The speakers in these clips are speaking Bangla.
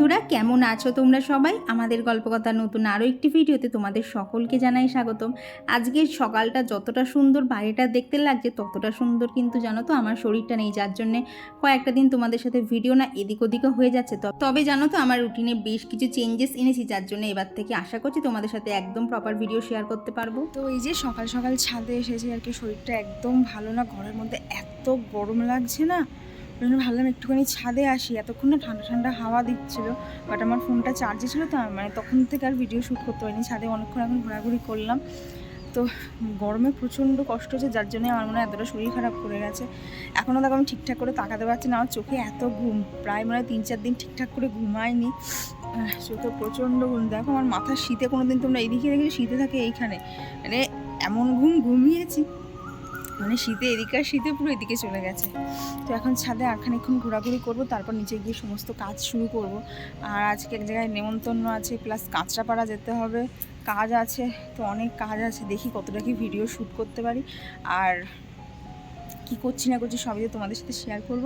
বন্ধুরা, কেমন আছো তোমরা সবাই? আমাদের গল্পকথার নতুন আরও একটি ভিডিওতে তোমাদের সকলকে জানাই স্বাগতম। আজকের সকালটা যতটা সুন্দর বাড়িটা দেখতে লাগছে, ততটা সুন্দর কিন্তু জানো তো আমার শরীরটা নেই, যার জন্যে কয়েকটা দিন তোমাদের সাথে ভিডিও না এদিক ওদিকও হয়ে যাচ্ছে। তবে জানো তো আমার রুটিনে বেশ কিছু চেঞ্জেস এনেছি, যার জন্য এবার থেকে আশা করছি তোমাদের সাথে একদম প্রপার ভিডিও শেয়ার করতে পারব। তো এই যে সকাল সকাল ছাদে এসেছি আর কি, শরীরটা একদম ভালো না, ঘরের মধ্যে এত গরম লাগছে না। ওই ভাবলাম একটুখানি ছাদে আসি। এতক্ষণ না ঠান্ডা ঠান্ডা হাওয়া দিচ্ছিল বাট আমার ফোনটা চার্জে ছিল তো মানে তখন থেকে আর ভিডিও শ্যুট করতে পারিনি ছাদে অনেকক্ষণ এখন ঘোরাঘুরি করলাম। তো গরমে প্রচণ্ড কষ্ট হচ্ছে, যার জন্য আমার মনে হয় এতটা শরীর খারাপ করে গেছে। এখনও দেখো আমি ঠিকঠাক করে তাকাতে পারছি না, আমার চোখে এত ঘুম। প্রায় মনে তিন চার দিন ঠিকঠাক করে ঘুমায়নি চোখে প্রচণ্ড ঘুম। দেখো আমার মাথার শীতে কোনো দিন তোমরা এইদিকে দেখলে শীতে থাকে এইখানে। মানে এমন ঘুম ঘুমিয়েছি। মানে শীতে এদিকে আর শীতে পুরো এদিকে চলে গেছে। তো এখন ছাদে আর খানিক্ষণ ঘোরাঘুরি করব, তারপর নিচে গিয়ে সমস্ত কাজ শুরু করব। আর আজকে এক জায়গায় নেমন্তন্ন আছে, প্লাস কাঁচরাপাড়া যেতে হবে। কাজ আছে, তো অনেক কাজ আছে। দেখি কতটা কি ভিডিও শ্যুট করতে পারি। আর কি করছি না করছি সবই তোমাদের সাথে শেয়ার করব।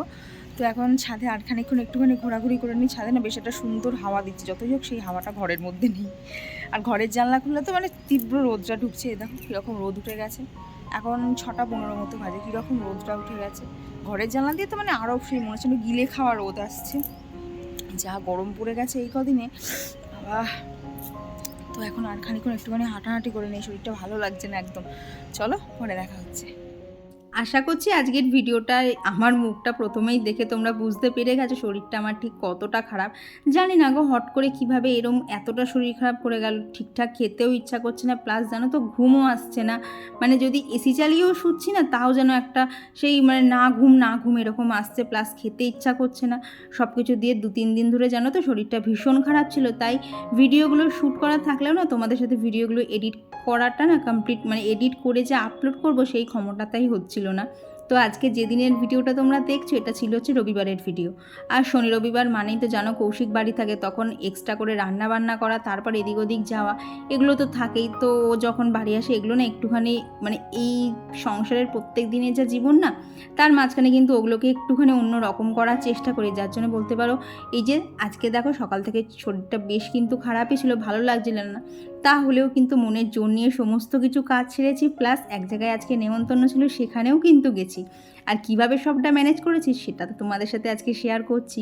তো এখন ছাদে আর খানিক্ষণ একটুখানি ঘোরাঘুরি করে নিই। ছাদে না বেশ একটা সুন্দর হাওয়া দিচ্ছে, যতই হোক সেই হাওয়াটা ঘরের মধ্যে নেই। আর ঘরের জানলা খুললে তো মানে তীব্র রোদটা ঢুকছে। দেখো কীরকম রোদ উঠে গেছে। এখন ছটা পনেরো মতো বাজে, কীরকম রোদটা উঠে গেছে। ঘরের জানলা দিয়ে তো মানে আরও ফ্রি মনে হচ্ছে গিলে খাওয়া রোদ আসছে। যা গরম পড়ে গেছে এই কদিনে বাবা তো এখন আর খানিক্ষণ একটুখানি হাঁটাহাঁটি করে নেই, শরীরটা ভালো লাগছে না একদম। চলো, পরে দেখা হচ্ছে। আশা করছি আজকের ভিডিওটায় আমার মুখটা প্রথমেই দেখে তোমরা বুঝতে পেরে গেছো, শরীরটা আমার ঠিক কতটা খারাপ। জানি না গো, হট করে কীভাবে এরম এতটা শরীর খারাপ করে গেল, ঠিকঠাক খেতেও ইচ্ছা করছে না প্লাস জানো তো ঘুমও আসছে না। মানে যদি এসি চালিয়েও শুচ্ছি না, তাও যেন একটা সেই মানে না ঘুম না ঘুম এরকম আসছে প্লাস খেতে ইচ্ছা করছে না। সব কিছু দিয়ে দু তিন দিন ধরে জানো তো শরীরটা ভীষণ খারাপ ছিল, তাই ভিডিওগুলো শ্যুট করা থাকলেও না, তোমাদের সাথে ভিডিওগুলো এডিট করাটা না কমপ্লিট মানে এডিট করে যে আপলোড করব সেই ক্ষমতাটাই হচ্ছিল না। তো আজকে যেদিনের ভিডিওটা তোমরা দেখছ, এটা ছিল হচ্ছে রবিবারের ভিডিও। আর শনি রবিবার মানেই তো জানো কৌশিক বাড়ি থাকে, তখন এক্সট্রা করে রান্না বান্না করা, তারপর এদিক ওদিক যাওয়া, এগুলো তো থাকেই। তো ও যখন বাড়ি আসে, এগুলো না একটুখানি মানে এই সংসারের প্রত্যেক দিনের যা জীবন না, তার মাঝখানে কিন্তু ওগুলোকে একটুখানি অন্য রকম করার চেষ্টা করি, যার জন্য বলতে পারো, এই যে আজকে দেখো সকাল থেকে শরীরটা বেশ কিন্তু খারাপই ছিল, ভালো লাগছিল না। তাহলেও কিন্তু মনের জোর নিয়ে সমস্ত কিছু কাজ ছেড়েছি, প্লাস এক জায়গায় আজকে নেমন্তন্ন ছিল, সেখানেও কিন্তু গেছি। আর কীভাবে সবটা ম্যানেজ করেছি, সেটা তো তোমাদের সাথে আজকে শেয়ার করছি।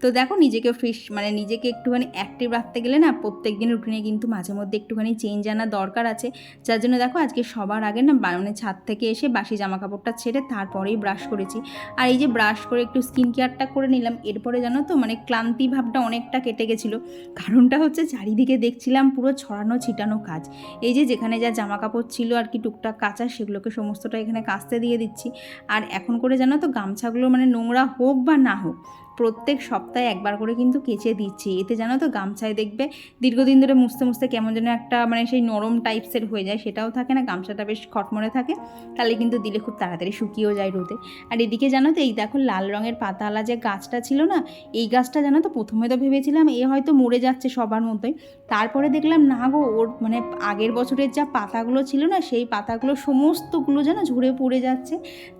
তো দেখো নিজেকে ফ্রেশ মানে নিজেকে একটুখানি অ্যাক্টিভ রাখতে গেলে না প্রত্যেক দিন রুটিনে কিন্তু মাঝে মধ্যে একটুখানি চেঞ্জ আনা দরকার আছে। যার জন্য দেখো আজকে সবার আগে না মানে ছাদ থেকে এসে বাসি জামা কাপড়টা ছেড়ে তারপরেই ব্রাশ করেছি। আর এই যে ব্রাশ করে একটু স্কিন কেয়ারটা করে নিলাম, এরপরে জানো তো মানে ক্লান্তি ভাবটা অনেকটা কেটে গেছিল। কারণটা হচ্ছে চারিদিকে দেখছিলাম পুরো ছড়ানো ছিটানো কাজ। এই যে যেখানে যা জামা কাপড় ছিল আর কি টুকটাক কাঁচা, সেগুলোকে সমস্তটা এখানে কাচতে দিয়ে দিচ্ছি। আর এখন করে জানো তো গামছাগুলো মানে নোংরা হোক বা না হোক প্রত্যেক সপ্তাহে একবার করে কিন্তু কেচে দিচ্ছি। এতে জানো তো গামছায় দেখবে দীর্ঘদিন ধরে মুছতে মুছতে কেমন যেন একটা মানে সেই নরম টাইপসের হয়ে যায়, সেটাও থাকে না, গামছাটা বেশ খটমরে থাকে, তাহলে কিন্তু দিলে খুব তাড়াতাড়ি শুকিয়েও যায় রোদে। আর এদিকে জানো তো এই দেখো লাল রঙের পাতাওয়ালা যে গাছটা ছিল না, এই গাছটা জানো তো প্রথমে তো ভেবেছিলাম এ হয়তো মরে যাচ্ছে সবার মতোই। তারপরে দেখলাম না গো, ওর মানে আগের বছরের যা পাতাগুলো ছিল না, সেই পাতাগুলো সমস্তগুলো যেন ঝরে পড়ে যাচ্ছে।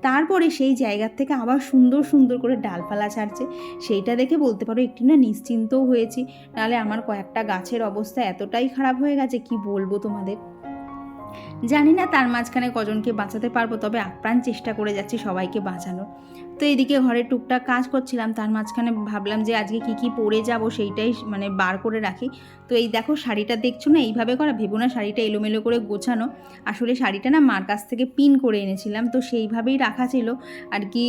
তারপরে সেই জায়গার থেকে আবার সুন্দর সুন্দর করে ডালপালা ছাড়ছে। সেইটা দেখে বলতে পারো একটু না নিশ্চিন্তও হয়েছি। নাহলে আমার কয়েকটা গাছের অবস্থা এতটাই খারাপ হয়ে গেছে, কি বলব তোমাদের? জানি না তার মাঝখানে কজনকে বাঁচাতে পারব, তবে আপ্রাণ চেষ্টা করে যাচ্ছি সবাইকে বাঁচানোর। তো এদিকে ঘরে টুকটাক কাজ করছিলাম, তার মাঝখানে ভাবলাম যে আজকে কি কি পরে যাব সেইটাই মানে বার করে রাখি। তো এই দেখো শাড়িটা দেখছ না? এইভাবে করা, ভেবো না শাড়িটা এলোমেলো করে গোছানো। আসলে শাড়িটা না মার কাছ থেকে পিন করে এনেছিলাম, তো সেইভাবেই রাখা ছিল। আর কি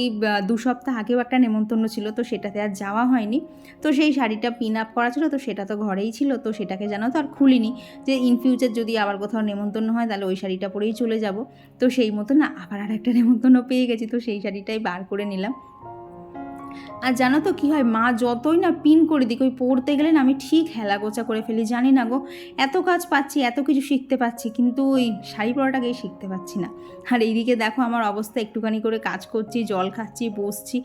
দু সপ্তাহ আগেও একটা নেমন্তন্ন ছিল, তো সেটাতে আর যাওয়া হয়নি। তো সেই শাড়িটা পিন আপ করা ছিল, তো সেটা তো ঘরেই ছিল, তো সেটাকে জানো তো আর খুলিনি। যে ইন ফিউচার যদি আবার কোথাও নেমন্তন্ন হয়, তাহলে ওই শাড়িটা পরেই চলে যাব। তো সেই মতো না, আবার আর একটা নেমন্তন্ন পেয়ে গেছি, তো সেই শাড়িটাই বার করে নিলাম। আর জানো তো কী হয়, মা যতই না পিন করে দিক, ওই পড়তে গেলে না আমি ঠিক হেলা গোছা করে ফেলি, জানি না গো। এত কাজ পাচ্ছি, এত কিছু শিখতে পাচ্ছি, কিন্তু ওই শাড়ি পরাটাকেই শিখতে পাচ্ছি না। আর এইদিকে দেখো আমার অবস্থা, একটুখানি করে কাজ করছি, জল খাচ্ছি, বসছি,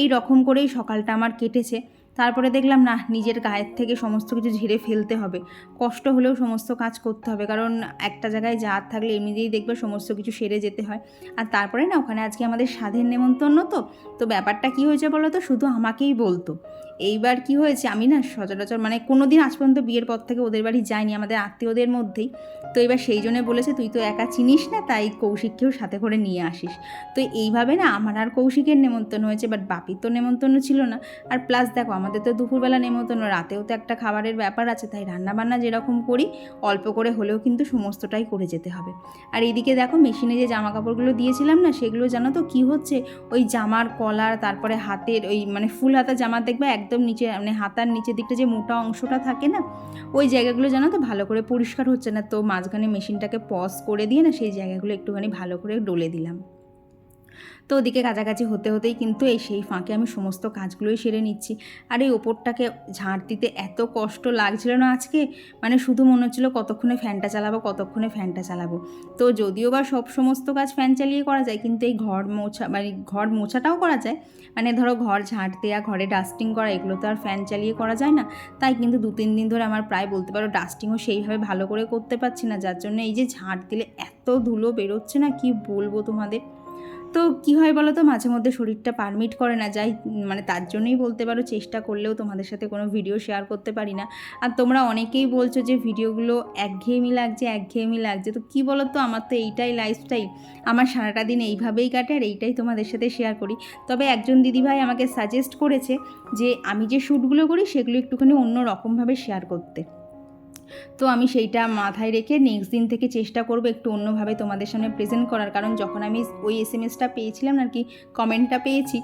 এই রকম করেই সকালটা আমার কেটেছে। তারপরে দেখলাম না নিজের গায়ের থেকে সমস্ত কিছু ঝেড়ে ফেলতে হবে। কষ্ট হলেও সমস্ত কাজ করতে হবে। কারণ একটা জায়গায় যাওয়ার থাকলে এমনিতেই দেখবে সমস্ত কিছু সেরে যেতে হয়। আর তারপরে না, ওখানে আজকে আমাদের স্বাধীন নেমন্তন্ন তো। তো ব্যাপারটা কী হয়েছে বলো তো? শুধু আমাকেই বলতো। এইবার কি হয়েছে, আমি না সচরাচর মানে কোনো দিন আজ পর্যন্ত বিয়ের পর থেকে ওদের বাড়ি যাইনি, আমাদের আত্মীয়দের মধ্যেই। তো এবার সেই জন্য বলেছে, তুই তো একা চিনিস না, তাই কৌশিককেও সাথে করে নিয়ে আসিস। তো এইভাবে না আমার আর কৌশিকের নেমন্তন্ন হয়েছে বাট বাপির তো নেমন্তন্ন ছিল না। আর প্লাস দেখো, আমাদের তো দুপুরবেলা নেমন্তন্ন, রাতেও তো একটা খাবারের ব্যাপার আছে, তাই রান্নাবান্না যেরকম করি, অল্প করে হলেও কিন্তু সমস্তটাই করে যেতে হবে। আর এদিকে দেখো, মেশিনে যে জামা কাপড়গুলো দিয়েছিলাম না, সেগুলো জানো তো কী হচ্ছে? ওই জামার কলার, তারপরে হাতের ওই মানে ফুল হাতা জামা দেখবে, একদম নিচে মানে হাতার নিচের দিকটা যে মোটা অংশটা থাকে না, ওই জায়গাগুলো জানো তো ভালো করে পরিষ্কার হচ্ছে না, তো মাঝখানে মেশিনটাকে পজ করে দিয়ে না, সেই জায়গাগুলো একটুখানি ভালো করে ডলে দিলাম। তো ওদিকে কাছাকাছি হতে হতেই কিন্তু এই সেই ফাঁকে আমি সমস্ত কাজগুলোই সেরে নিচ্ছি। আর এই ওপরটাকে ঝাঁট দিতে এত কষ্ট লাগছিল না আজকে। মানে শুধু মনে হচ্ছিল কতক্ষণে ফ্যানটা চালাবো, কতক্ষণে ফ্যানটা চালাবো। তো যদিও বা সব সমস্ত কাজ ফ্যান চালিয়ে করা যায়, কিন্তু এই ঘর মোছা মানে ঘর মোছাটাও করা যায়। মানে ধরো ঘর ঝাঁট দেওয়া ঘরে ডাস্টিং করা, এগুলো তো আর ফ্যান চালিয়ে করা যায় না। তাই কিন্তু দু তিন দিন ধরে আমার প্রায় বলতে পারো ডাস্টিংও সেইভাবে ভালো করে করতে পারছি না। যার জন্য এই যে ঝাঁট দিলে এত ধুলো বেরোচ্ছে না, কি বলব তোমাদের? তো কি হয় বলো তো মাঝে মধ্যে শরীরটা পারমিট করে না। যাই মানে তার জন্যই বলতে পারো চেষ্টা করলেও তোমাদের সাথে কোনো ভিডিও শেয়ার করতে পারি না। আর তোমরা অনেকেই বলছো যে ভিডিওগুলো একঘেয়েমি লাগছে একঘেয়েমি লাগছে। তো কি বলো তো আমার তো এইটাই লাইফস্টাইল আমার সারাটা দিন এইভাবেই কাটে আর এইটাই তোমাদের সাথে শেয়ার করি। তবে একজন দিদিভাই আমাকে সাজেস্ট করেছে যে আমি যে শ্যুটগুলো করি সেগুলো একটুখানি অন্য রকমভাবে শেয়ার করতে। তো আমি সেইটা মাথায় রেখে নেক্সট দিন থেকে চেষ্টা করব একটু অন্যভাবে তোমাদের সামনে প্রেজেন্ট করার। কারণ যখন আমি ওই এস এম এসটা পেয়েছিলাম আর কি কমেন্টটা পেয়েছি,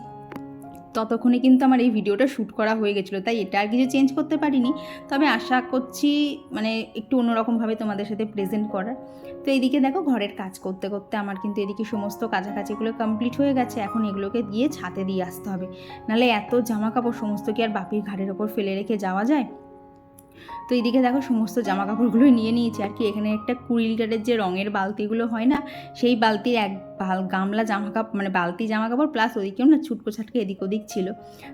ততক্ষণে কিন্তু আমার এই ভিডিওটা শ্যুট করা হয়ে গেছিল। তাই এটা আর কিছু চেঞ্জ করতে পারিনি। তবে আশা করছি মানে একটু অন্যরকমভাবে তোমাদের সাথে প্রেজেন্ট করার। তো এইদিকে দেখো ঘরের কাজ করতে করতে আমার কিন্তু এদিকে সমস্ত কাছাকাছিগুলো কমপ্লিট হয়ে গেছে। এখন এগুলোকে দিয়ে ছাতে দিয়ে আসতে হবে। নাহলে এত জামা কাপড় সমস্ত কি আর বাপির ঘাড়ের ওপর ফেলে রেখে যাওয়া যায়? তো এইদিকে দেখো সমস্ত জামা কাপড়গুলো নিয়ে নিয়েছি। আর কি এখানে একটা কুড়ি লিটারের যে রঙের বালতিগুলো হয় না, সেই বালতির এক গামলা জামা কাপড় মানে বালতি জামা কাপড় প্লাস ওদিকেও না ছুটকো ছাটকে এদিক ওদিক ছিল।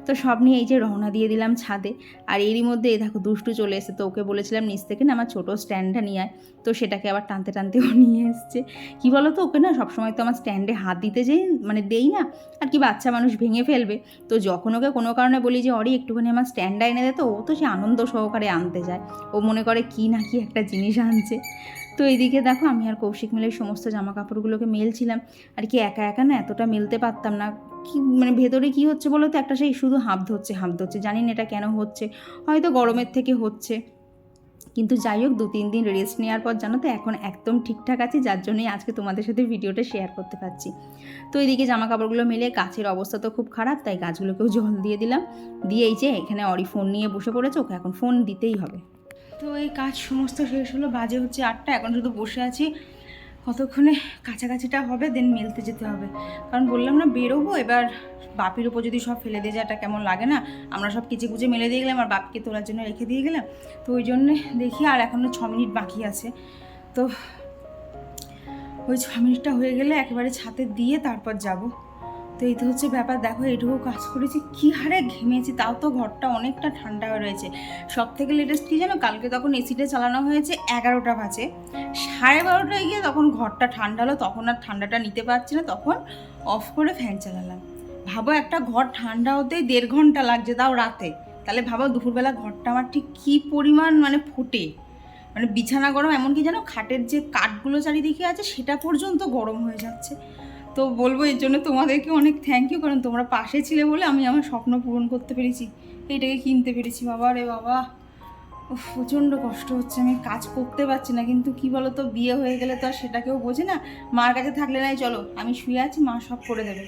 তো সব নিয়ে এই যে রওনা দিয়ে দিলাম ছাদে। আর এরই মধ্যে দেখো দুষ্টু চলে এসে তো ওকে বলেছিলাম, নিচ থেকে না আমার ছোটো স্ট্যান্ডটা নিয়ে আয়। তো সেটাকে আবার টানতে টানতেও নিয়ে এসছে। কী বলো তো ওকে না সবসময় তো আমার স্ট্যান্ডে হাত দিতে যেই মানে দেই না, আর কি বাচ্চা মানুষ ভেঙে ফেলবে। তো যখন ওকে কোনো কারণে বলি যে, অরি, একটুখানি আমার স্ট্যান্ডটা এনে দে তো। ও তো সে আনন্দ সহকারে আনতে যায়। ও মনে করে কি না কি একটা জিনিস আনছে। তো এইদিকে দেখো আমি আর কৌশিক মিলে সমস্ত জামা কাপড়গুলোকে মেলছিলাম। আর কি একা একা না এতটা মেলতে পারতাম না। কি মানে ভেতরে কি হচ্ছে বলো তো? একটা সেই শুধু হাঁপ ধরছে হাঁপ ধরছে। জানি না এটা কেন হচ্ছে। হয়তো গরমের থেকে হচ্ছে। কিন্তু যাই হোক, দু তিন দিন রেস্ট নেওয়ার পর জানো তো এখন একদম ঠিকঠাক আছে। যার জন্যই আজকে তোমাদের সাথে ভিডিওটা শেয়ার করতে পারছি। তো এইদিকে জামা কাপড়গুলো মেলে গাছের অবস্থা তো খুব খারাপ, তাই গাছগুলোকেও জল দিয়ে দিলাম। দিয়ে এই যে এখানে অরি ফোন নিয়ে বসে পড়েছে, ওকে এখন ফোন দিতেই হবে। তো এই কাজ সমস্ত শেষ হলো, বাজে হচ্ছে আটটা, এখন শুধু বসে আছি। কতক্ষণে কাছাকাছিটা হবে দেন মেলতে যেতে হবে। কারণ বললাম না, বেরোবো, এবার বাপির উপর যদি সব ফেলে দিয়ে যাটা কেমন লাগে না? আমরা সব কিচে কুচে মেলে দিয়ে গেলাম, আর বাপকে তোলার জন্য রেখে দিয়ে গেলাম। তো ওই জন্যে দেখি আর এখনও ছ মিনিট বাকি আছে। তো ওই ছ মিনিটটা হয়ে গেলে একেবারে ছাতে দিয়ে তারপর যাব। তো এই তো হচ্ছে ব্যাপার। দেখো এটুকু কাজ করেছি, কী হারে ঘেমেছি, তাও তো ঘরটা অনেকটা ঠান্ডা হয়ে রয়েছে। সব থেকে লেটেস্ট কী জানো? কালকে তখন এসিটা চালানো হয়েছে এগারোটা বাজে। সাড়ে বারোটায় গিয়ে তখন ঘরটা ঠান্ডা হলো, তখন আর ঠান্ডাটা নিতে পারছি না, তখন অফ করে ফ্যান চালালাম। ভাবো, একটা ঘর ঠান্ডা হতেই দেড় ঘণ্টা লাগছে তাও রাতে। তাহলে ভাবো, দুপুরবেলা ঘরটা আমার ঠিক কী পরিমাণ মানে ফোটে। মানে বিছানা গরম, এমনকি যেন খাটের যে কাঠগুলো চারিদিকে আছে, সেটা পর্যন্ত গরম হয়ে যাচ্ছে। তো বলব এর জন্য তোমাদেরকে অনেক থ্যাংক ইউ কারণ তোমরা পাশে ছিলে বলে আমি আমার স্বপ্ন পূরণ করতে পেরেছি। এইটাকে কিনতে পেরেছি, বাবা রে বাবা। প্রচণ্ড কষ্ট হচ্ছে, আমি কাজ করতে পারছি না, কিন্তু কি বলো তো বিয়ে হয়ে গেলে তো আর সেটা কেউ বোঝে না। মার কাছে থাকলে নাই, চলো, আমি শুয়ে আছি, মা সব করে দেবে।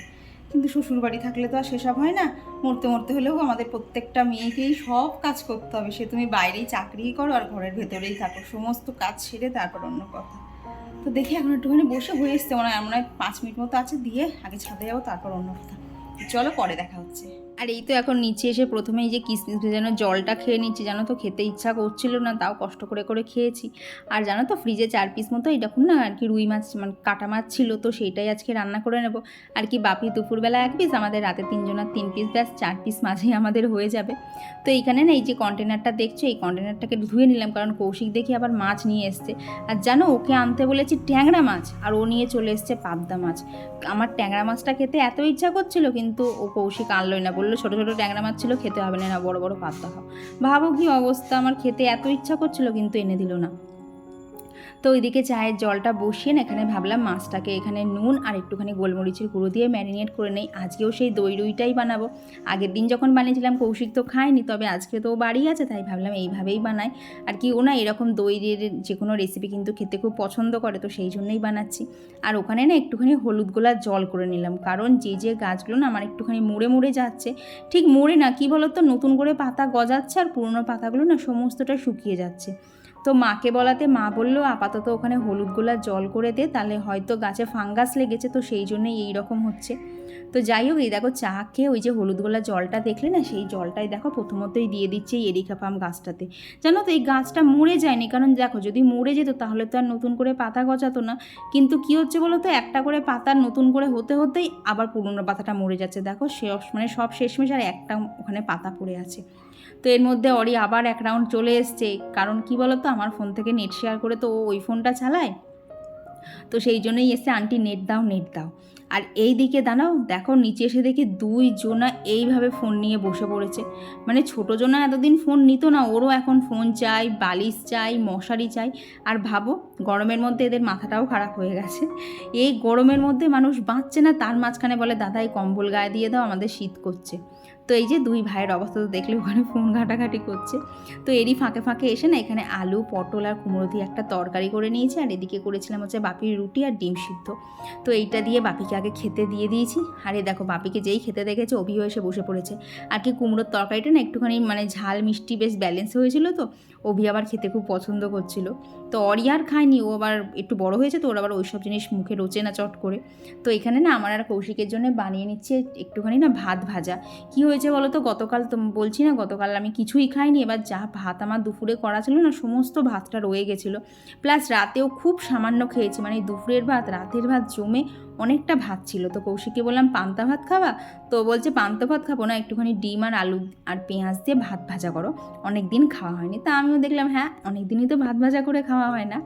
কিন্তু শ্বশুর বাড়ি থাকলে তো আর সেসব হয় না। মরতে মরতে হলেও আমাদের প্রত্যেকটা মেয়েকেই সব কাজ করতে হবে। সে তুমি বাইরেই চাকরিই করো, আর ঘরের ভেতরেই থাকো। সমস্ত কাজ সেরে তারপর অন্য কথা। তো দেখি এখন একটুখানি বসে হয়ে এসছে, মনে হয় মনে হয় পাঁচ মিনিট মতো আছে, দিয়ে আগে ছাদে যাব, তারপর অন্য কথা। চলো পরে দেখা হচ্ছে। আর এই তো এখন নিচে এসে প্রথমে এই যে কিসমিস ভেজানো জলটা খেয়ে নিচ্ছি, জানো তো খেতে ইচ্ছা করছিল না, তাও কষ্ট করে করে খেয়েছি। আর জানো তো ফ্রিজে চার পিস মতো এরকম না আর কি রুই মাছ মানে কাটা মাছ ছিল, তো সেইটাই আজকে রান্না করে নেব। আর কি বাপি দুপুরবেলা এক পিস আমাদের রাতে তিনজনের তিন পিস ব্যাস চার পিস মাঝেই আমাদের হয়ে যাবে। তো এইখানে না এই যে কন্টেনারটা দেখছ, এই কন্টেনারটাকে ধুয়ে নিলাম, কারণ কৌশিক দেখি আবার মাছ নিয়ে এসছে। আর জানো, ওকে আনতে বলেছি ট্যাংরা মাছ, আর ও নিয়ে চলে এসছে পাবদা মাছ। আমার ট্যাংরা মাছটা খেতে এত ইচ্ছা করছিল, কিন্তু ও কৌশিক আনলোই না বলল বলল, ছোটো ছোটো ট্যাংরা মাছ ছিল, খেতে হবে না বড় বড় পাত্তা খাও। ভাবো কি অবস্থা, আমার খেতে এত ইচ্ছা করছিল, কিন্তু এনে দিল না। তো ওইদিকে চায়ের জলটা বসিয়ে না, এখানে ভাবলাম মাছটাকে এখানে নুন আর একটুখানি গোলমরিচের গুঁড়ো দিয়ে ম্যারিনেট করে নেই। আজকেও সেই দই রুইটাই বানাবো। আগের দিন যখন বানিয়েছিলাম, কৌশিক তো খায়নি, তবে আজকে তো বাড়ি আছে, তাই ভাবলাম এইভাবেই বানাই। আর কি, ও না এরকম দইয়ের যে কোনো রেসিপি কিন্তু খেতে খুব পছন্দ করে, তো সেই জন্যই বানাচ্ছি। আর ওখানে না একটুখানি হলুদ গোলার জল করে নিলাম, কারণ যে যে গাছগুলো না আমার একটুখানি মুড়ে মুড়ে যাচ্ছে, ঠিক মুড়ে না, কি বলতো, নতুন করে পাতা গজাচ্ছে আর পুরনো পাতাগুলো না সমস্তটা শুকিয়ে যাচ্ছে। তো মাকে বলাতে মা বলল, আপাতত ওখানে হলুদ গোলার জল করে দে, তাহলে হয়তো গাছে ফাঙ্গাস লেগেছে, তো সেই জন্যই এই রকম হচ্ছে। তো যাই হোক, এই দেখো চা খেয়ে ওই যে হলুদ গোলা জলটা দেখলে না, সেই জলটাই দেখো প্রথমতই দিয়ে দিচ্ছে এই এরিকা পাম গাছটাতে। জানো তো এই গাছটা মরে যায়নি, কারণ দেখো যদি মরে যেত তাহলে তো আর নতুন করে পাতা গজাতো না। কিন্তু কি হচ্ছে বলো তো, একটা করে পাতা নতুন করে হতে হতেই আবার পুরনো পাতাটা মরে যাচ্ছে। দেখো সে মানে সব শেষমেশ আর একটা ওখানে পাতা পড়ে আছে। তো এর মধ্যে অরি আবার এক রাউন্ড চলে এসছে। কারণ কি বলো তো, আমার ফোন থেকে নেট শেয়ার করে তো ওই ফোনটা চালায়। তো সেই জন্যই এসে আন্টি নেট দাও নেট দাও। আর এই দিকে দাঁড়াও, দেখো নিচে এসে দেখি দুই জোনা এইভাবে ফোন নিয়ে বসে পড়েছে। মানে ছোটো জোনা এতদিন ফোন নিত না, ওরও এখন ফোন চাই, বালিশ চাই, মশারি চাই। আর ভাবো, গরমের মধ্যে এদের মাথাটাও খারাপ হয়ে গেছে। এই গরমের মধ্যে মানুষ বাঁচছে না, তার মাঝখানে বলে, দাদা, এই কম্বল গায়ে দিয়ে দাও, আমাদের শীত করছে। তো এই যে দুই ভাইয়ের অবস্থা তো দেখলে ওখানে ফোন ঘাটাঘাটি করছে। তো এরই ফাঁকে ফাঁকে এসে না এখানে আলু, পটল আর কুমড়ো দিয়ে একটা তরকারি করে নিয়েছি। আর এদিকে করেছিলাম হচ্ছে বাপির রুটি আর ডিম সিদ্ধ। তো এইটা দিয়ে বাপিকে আগে খেতে দিয়ে দিয়েছি। আর এই দেখো, বাপিকে যেই খেতে দেখেছে, অভিও এসে বসে পড়েছে। আর কি কুমড়োর তরকারিটা না একটুখানি মানে ঝাল মিষ্টি বেশ ব্যালেন্স হয়েছিল তো। অভি আবার খেতে খুব পছন্দ করছিল। তো অরি আর খায়নি, ও আবার একটু বড় হয়েছে তো, ওর আবার ওইসব জিনিস মুখে রোচে না চট করে। তো এখানে না আমার আর কৌশিকের জন্য বানিয়ে নিচ্ছে একটুখানি না ভাত ভাজা। কি হয়েছে বলো তো? গতকাল তো বলছি না, গতকাল আমি কিছুই খাইনি, এবার যা ভাত আমার দুপুরে করা ছিল না, সমস্ত ভাতটা রয়ে গেছিল। প্লাস রাতেও খুব সামান্য খেয়েছি মানে দুপুরের ভাত, রাতের ভাত জমে অনেকটা ভাত ছিল। তো কৌশিককে বললাম, পান্তা ভাত খাওয়া তো বলছে, পান্তা ভাত খাব না, একটুখানি ডিম আর আলু আর পেঁয়াজ দিয়ে ভাত ভাজা করো। অনেক দিন খাওয়া হয়নি। তা আমিও দেখলাম হ্যাঁ অনেক দিনই তো ভাত ভাজা করে খাওয়া হয় না।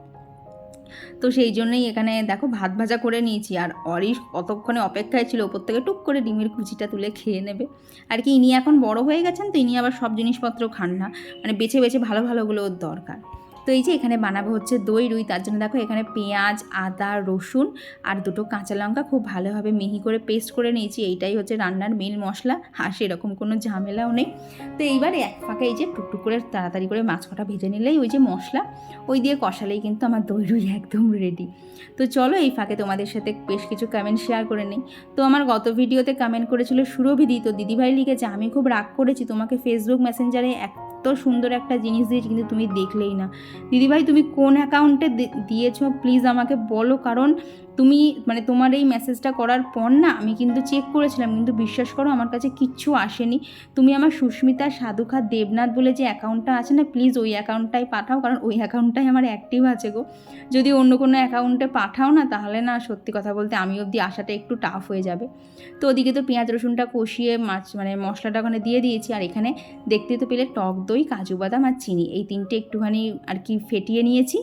তো সেই জন্যই এখানে দেখো ভাত ভাজা করে নিয়েছি। আর অরিশ কতক্ষণে অপেক্ষায় ছিল, ওপর থেকে টুক করে ডিমের কুচিটা তুলে খেয়ে নেবে। আর কি, ইনি এখন বড় হয়ে গেছেন তো ইনি আবার সব জিনিসপত্র খান না। মানে বেছে বেছে ভালো ভালোগুলো ওর দরকার। এই যে এখানে বানাবো হচ্ছে দই, রুই, তার জন্য দেখো এখানে পেঁয়াজ, আদা, রসুন আর দুটো কাঁচা লঙ্কা খুব ভালোভাবে মিহি করে পেস্ট করে নিয়েছি। এইটাই হচ্ছে রান্নার মেন মশলা আর সেরকম কোনো ঝামেলাও নেই। তো এইবার এক ফাঁকে এই যে টুকটুক করে তাড়াতাড়ি করে মাছ কটা ভেজে নিলেই ওই যে মশলা, ওই দিয়ে কষালেই কিন্তু আমার দই, রুই একদম রেডি তো চলো এই ফাঁকে তোমাদের সাথে বেশ কিছু কমেন্ট শেয়ার করে নিই। তো আমার গত ভিডিওতে কমেন্ট করেছিল সুরভিদি তো দিদিভাই লিখেছে, আমি খুব রাগ করেছি, তোমাকে ফেসবুক মেসেঞ্জারে এত সুন্দর একটা জিনিস দিয়েছি কিন্তু তুমি দেখলেই না। দিদিভাই, তুমি কোন অ্যাকাউন্টে দিয়েছ? প্লিজ আমাকে বলো, কারণ তুমি মানে তোমার এই মেসেজটা করার পর না, আমি কিন্তু চেক করেছিলাম, কিন্তু বিশ্বাস করো আমার কাছে কিচ্ছু আসেনি। তুমি আমার সুস্মিতা, সাধুখা, দেবনাথ বলে যে অ্যাকাউন্টটা আছে না প্লিজ ওই অ্যাকাউন্টটাই পাঠাও, কারণ ওই অ্যাকাউন্টটাই আমার অ্যাক্টিভ আছে গো। যদি অন্য কোনো অ্যাকাউন্টে পাঠাও না, তাহলে না সত্যি কথা বলতে আমি অবধি আসাটা একটু টাফ হয়ে যাবে। তো ওদিকে তো পেঁয়াজ রসুনটা কষিয়ে মাছ মানে মশলাটা ওখানে দিয়ে দিয়েছি, আর এখানে দেখতে তো পেলে টক দই, কাজু বাদাম আর চিনি। এই তিনটে একটুখানি আর কি ফেটিয়ে নিয়েছি।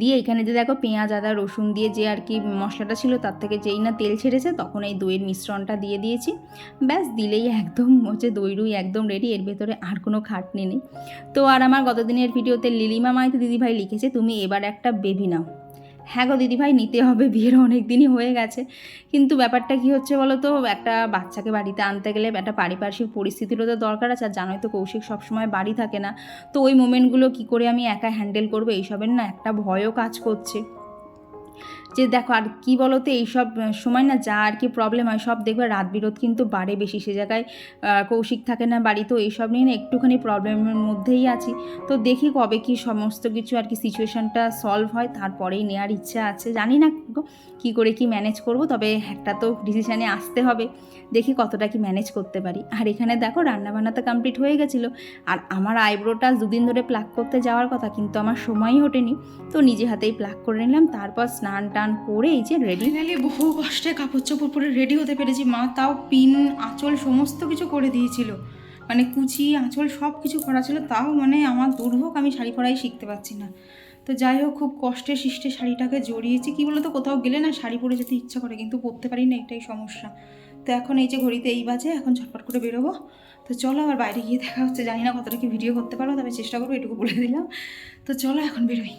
দিয়ে এখানে যে দেখো পেঁয়াজ, আদা, রসুন দিয়ে যে আর কি মশলাটা ছিল তার থেকে যেই না তেল ছেড়েছে তখন এই দইয়ের মিশ্রণটা দিয়ে দিয়েছি। ব্যাস দিলেই একদম হচ্ছে দই রুই একদম রেডি এর ভেতরে আর কোনো খাটনি নেই। তো আর আমার গতদিনের ভিডিওতে লিলিমা মাইতে দিদিভাই লিখেছে, তুমি এবার একটা বেবি নাও। হ্যাঁ গো দিদিভাই, নিতে হবে, বিয়ের অনেক দিনই হয়ে গেছে। কিন্তু ব্যাপারটা কি হচ্ছে বলো তো? একটা বাচ্চাকে বাড়িতে আনতে গেলে একটা পারিপার্শ্বিক পরিস্থিতিরও তো দরকার আছে। আর জানোই তো কৌশিক সবসময় বাড়ি থাকে না। তো ওই মোমেন্টগুলো কি করে আমি একা হ্যান্ডেল করব? এইসবের না একটা ভয়ও কাজ করছে। যে দেখো আর কি বলো তো এইসব সময় না যা আর কি প্রবলেম হয়, সব দেখবে রাত বিরোধ কিন্তু বাড়ে বেশি। সে জায়গায় কৌশিক থাকে না বাড়ি, তো এইসব নিয়ে না একটুখানি প্রবলেমের মধ্যেই আছি। তো দেখি কবে কি সমস্ত কিছু আর কি সিচুয়েশানটা সলভ হয়, তারপরেই নেওয়ার ইচ্ছা আছে। জানি না কী করে কি ম্যানেজ করব, তবে একটা তো ডিসিশানে আসতে হবে। দেখি কতটা কি ম্যানেজ করতে পারি। আর এখানে দেখো রান্নাবান্না তো কমপ্লিট হয়ে গেছিল। আর আমার আইব্রোটা দুদিন ধরে প্লাক করতে যাওয়ার কথা, কিন্তু আমার সময়ই ওঠেনি। তো নিজে হাতেই প্লাক করে নিলাম, তারপর স্নান টান করে এই যে রেডি ফাইনালি বহু কষ্টে কাপড় চোপড় পরে রেডি হতে পেরেছি। মা তাও পিন, আঁচল সমস্ত কিছু করে দিয়েছিল। মানে কুচি, আঁচল সব কিছু করা ছিল। তাও মানে আমার দুর্ভোগ, আমি শাড়ি পরাই শিখতে পারছি না। তো যাই হোক, খুব কষ্টে সৃষ্টে শাড়িটাকে জড়িয়েছি। কী বলতো, কোথাও গেলে না শাড়ি পরে যেতে ইচ্ছা করে, কিন্তু পরতে পারি না, এটাই সমস্যা। তো এখন এই যে ঘড়িতে এই বাজে, এখন ঝটপট করে বেরোবো। তো চলো আবার বাইরে গিয়ে দেখা হচ্ছে। জানি না কতটা কি ভিডিও করতে পারব, তবে চেষ্টা করব, এটুকু বলে দিলাম। তো চলো এখন বেরোই।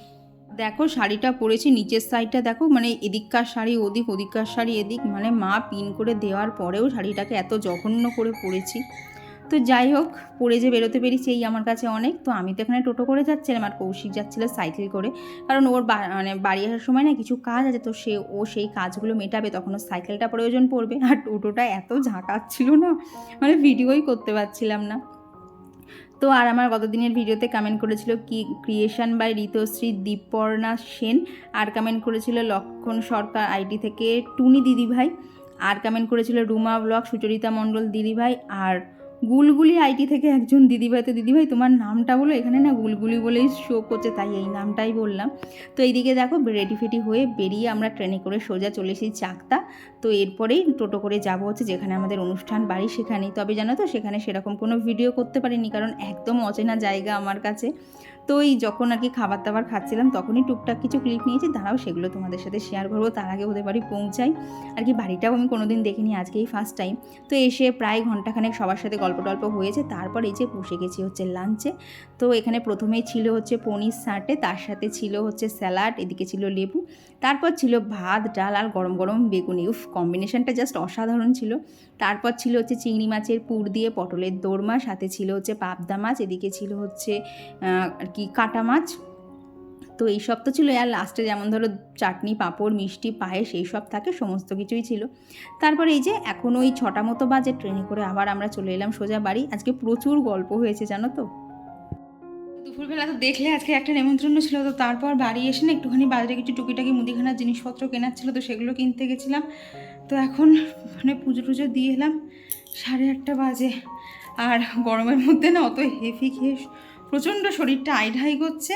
দেখো, শাড়িটা পরেছি, নিচের সাইডটা দেখো মানে এদিককার শাড়ি ওদিক, ওদিককার শাড়ি এদিক মানে মা পিন করে দেওয়ার পরেও শাড়িটাকে এত জঘন্য করে পরেছি। তো যাই হোক, পরে যে বেরোতে পেরেছি এই আমার কাছে অনেক, তো আমি তো এখানে টোটো করে যাচ্ছিলাম আর কৌশিক যাচ্ছিল সাইকেল করে। কারণ ওর মানে বাড়ি আসার সময় না কিছু কাজ আছে, তো সে, ও সেই কাজগুলো মেটাবে তখন ওর সাইকেলটা প্রয়োজন পড়বে। আর টোটোটা এত ঝাঁকাচ্ছিল না মানে ভিডিওই করতে পারছিলাম না। তো আর আমার গতদিনের ভিডিওতে কমেন্ট করেছিল কি ক্রিয়েশন বাই ঋতশ্রী দীপর্ণা সেন, আর কমেন্ট করেছিল লক্ষণ সরকার আইটি থেকে টুনি দিদিভাই, আর কমেন্ট করেছিল রুমা ব্লগ সুচরিতা মণ্ডল দিদিভাই, আর গুলগুলি আইটি থেকে একজন দিদিভাই তো দিদিভাই, তোমার নামটা বলো। এখানে না গুলগুলি বলেই শো করছে, তাই এই নামটাই বললাম। তো এইদিকে দেখো রেডি ফেডি হয়ে বেরিয়ে আমরা ট্রেনে করে সোজা চলে এসেছি চাকতা তো এরপরেই টোটো করে যাব হচ্ছে যেখানে আমাদের অনুষ্ঠান বাড়ি সেখানেই। তবে জানো তো, সেখানে সেরকম কোনো ভিডিও করতে পারিনি, কারণ একদম অচেনা জায়গা আমার কাছে। তো এই যখন আর কি খাবার দাবার খাচ্ছিলাম, তখনই টুকটাক কিছু ক্লিপ নিয়েছি, দাঁড়াও সেগুলো তোমাদের সাথে শেয়ার করব, তার আগে ওদের বাড়ি পৌঁছাই। আর কি বাড়িটাও আমি কোনোদিন দেখিনি আজকেই ফার্স্ট টাইম তো এসে প্রায় ঘন্টাখানেক সবার সাথে গল্প টল্প হয়েছে, তারপর এই যে বসে গেছি হচ্ছে লাঞ্চে তো এখানে প্রথমেই ছিল হচ্ছে পনির সাটে, তার সাথে ছিল হচ্ছে স্যালাড এদিকে ছিল লেবু। তারপর ছিল ভাত, ডাল আর গরম গরম বেগুনি। উফ কম্বিনেশনটা জাস্ট অসাধারণ ছিল। তারপর ছিল হচ্ছে চিংড়ি মাছের পুর দিয়ে পটলের দোরমা, সাথে ছিল হচ্ছে পাবদা মাছ, এদিকে ছিল হচ্ছে আর কি কাটা মাছ। তো এই সব তো ছিল। আর লাস্টে যেমন ধরো চাটনি, পাঁপড়, মিষ্টি, পায়েস এই সব থাকে, সমস্ত কিছুই ছিল। তারপর এই যে এখন ওই ছটা মতো বাজে ট্রেনে করে আবার আমরা চলে এলাম সোজা বাড়ি। আজকে প্রচুর গল্প হয়েছে, জানো তো? দুপুরবেলা তো দেখলে আজকে একটা নেমন্ত্রণ ছিল, তো তারপর বাড়ি এসে না একটুখানি বাজারে কিছু টুকিটাকি মুদিখানার জিনিসপত্র কেনার ছিল, তো সেগুলো কিনতে গেছিলাম। তো এখন মানে পুজো টুজো দিয়ে এলাম, সাড়ে আটটা বাজে। আর গরমের মধ্যে না অত হেভি খেয়ে প্রচণ্ড শরীরটা আইঢাই করছে।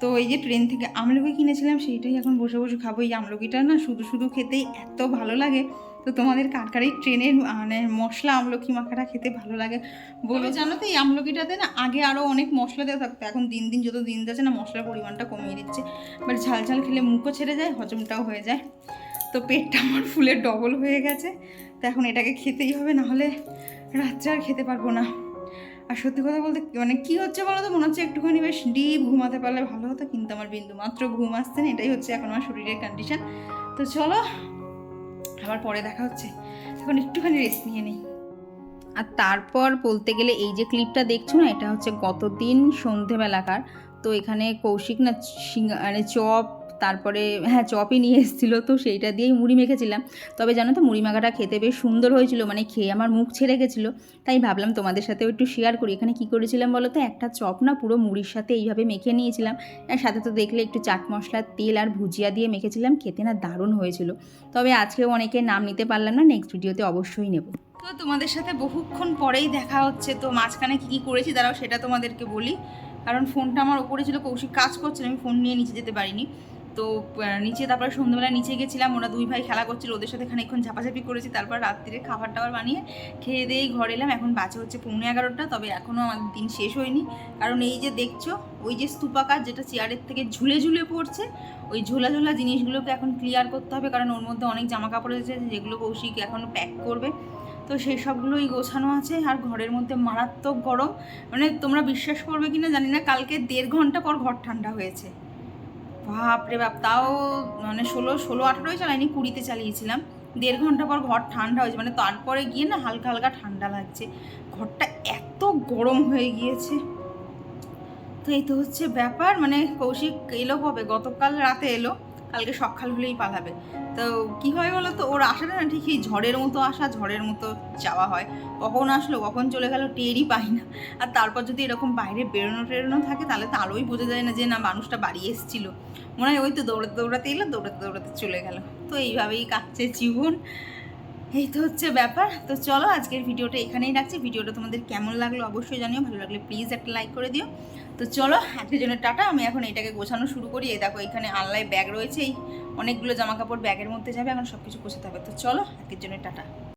তো এই যে ট্রেন থেকে আমলকি কিনেছিলাম, সেইটাই এখন বসে বসে খাব। এই আমলকিটা না শুধু শুধু খেতেই এত ভালো লাগে। তো তোমাদের কার কার এই ট্রেনের মানে মশলা আমলকি মাখাটা খেতে ভালো লাগে? বলে। জানো তো, এই আমলকিটাতে না আগে আরও অনেক মশলা দেওয়া থাকতো। এখন দিন দিন যত দিন যাচ্ছে না মশলার পরিমাণটা কমিয়ে দিচ্ছে। বাট ঝাল ঝাল খেলে মুখও ছেড়ে যায়, হজমটাও হয়ে যায়। তো পেটটা আমার ফুলের ডবল হয়ে গেছে। তো এখন এটাকে খেতেই হবে নাহলে রাত্রে আর খেতে পারব না। আর সত্যি কথা বলতে মানে কী হচ্ছে বলো তো? মনে হচ্ছে একটুখানি বেশ ডিপ ঘুমাতে পারলে ভালো হতো, কিন্তু আমার বিন্দু মাত্র ঘুম আসছে না। এটাই হচ্ছে এখন আমার শরীরের কন্ডিশন তো চলো আবার পরে দেখা হচ্ছে। এখন একটুখানি রেস্ট নিয়ে নিই। আর তারপর বলতে গেলে এই যে ক্লিপটা দেখছ না, এটা হচ্ছে গতদিন সন্ধেবেলাকার। তো এখানে কৌশিক না মানে চপ তারপরে হ্যাঁ চপই নিয়ে এসেছিল, তো সেইটা দিয়েই মুড়ি মেখেছিলাম। তবে জানো তো, মুড়ি মাখাটা খেতে বেশ সুন্দর হয়েছিল মানে খেয়ে আমার মুখ ছেড়ে গেছিল। তাই ভাবলাম তোমাদের সাথেও একটু শেয়ার করি। এখানে কি করেছিলাম বলো তো, একটা চপ না পুরো মুড়ির সাথে এইভাবে মেখে নিয়েছিলাম। আর সাথে তো দেখলে একটু চাট মশলা তেল আর ভুজিয়া দিয়ে মেখেছিলাম, খেতে না দারুণ হয়েছিল। তবে আজকেও অনেকে নাম নিতে পারলাম না নেক্সট ভিডিওতে অবশ্যই নেব। তো তোমাদের সাথে বহুক্ষণ পরেই দেখা হচ্ছে, তো মাঝখানে কী কী করেছি দাঁড়াও, সেটা তোমাদেরকে বলি। কারণ ফোনটা আমার ওপরে ছিল, কৌশিক কাজ করছিল, আমি ফোন নিয়ে নিচে যেতে পারিনি। তো নিচে তারপরে সন্ধ্যাবেলা নিচে গেছিলাম, ওরা দুই ভাই খেলা করছিল, ওদের সাথে খানিকক্ষণ ঝাপাঝাপি করেছি, তারপর রাত্রিরে খাবার টাবার বানিয়ে খেয়ে দিয়েই ঘরে এলাম। এখন বাজে হচ্ছে পৌনে এগারোটা, তবে এখনও আমাদের দিন শেষ হয়নি। কারণ এই যে দেখছ, ওই যে স্তূপাকার যেটা চেয়ারের থেকে ঝুলে ঝুলে পড়ছে, ওই ঝোলা ঝোলা জিনিসগুলোকে এখন ক্লিয়ার করতে হবে, কারণ ওর মধ্যে অনেক জামা কাপড় আছে, যেগুলো কৌশিক এখন প্যাক করবে। তো সেই সবগুলোই গোছানো আছে, আর ঘরের মধ্যে মারাত্মক গরম। মানে তোমরা বিশ্বাস করবে কি না জানি না, কালকে দেড় ঘণ্টা পর ঘর ঠান্ডা হয়েছে। বাপ রে বাপ, তাও মানে ষোলো ষোলো, আঠারোই চালাইনি, কুড়িতে চালিয়েছিলাম। দেড় ঘণ্টা পর ঘর ঠান্ডা হয়েছে মানে তারপরে গিয়ে না হালকা হালকা ঠান্ডা লাগছে। ঘরটা এত গরম হয়ে গিয়েছে। তো এই তো হচ্ছে ব্যাপার মানে কৌশিক এলো কবে? গতকাল রাতে এলো। কালকে সকাল হলেই পালাবে। তো কী হয় বলো তো ওর আসাটা না ঠিক এই ঝড়ের মতো আসা, ঝড়ের মতো যাওয়া হয়। কখন আসলো, কখন চলে গেল টেরই পাই না। আর তারপর যদি এরকম বাইরে বেরোনো টেরোনো থাকে, তাহলে তো আরোই বোঝা যায় না যে না, মানুষটা বাড়ি এসেছিল। মনে হয় ওই তো দৌড়াতে দৌড়াতে এলো, দৌড়াতে দৌড়াতে চলে গেল। তো এইভাবেই কাটছে জীবন। এই তো হচ্ছে ব্যাপার। তো চলো আজকের ভিডিওটা এখানেই রাখছি। ভিডিওটা তোমাদের কেমন লাগল অবশ্যই জানিও। ভালো লাগলে প্লিজ একটা লাইক করে দিও। তো চলো, আজকের জন্য টাটা। আমি এখন এটাকে গোছানো শুরু করি। এই দেখো, এখানে আনলাই ব্যাগ রয়েছে। এই অনেকগুলো জামাকাপড় ব্যাগের মধ্যে যাবে। এখন সব কিছু গোছাতে হবে। তো চলো, আজকের জন্য টাটা।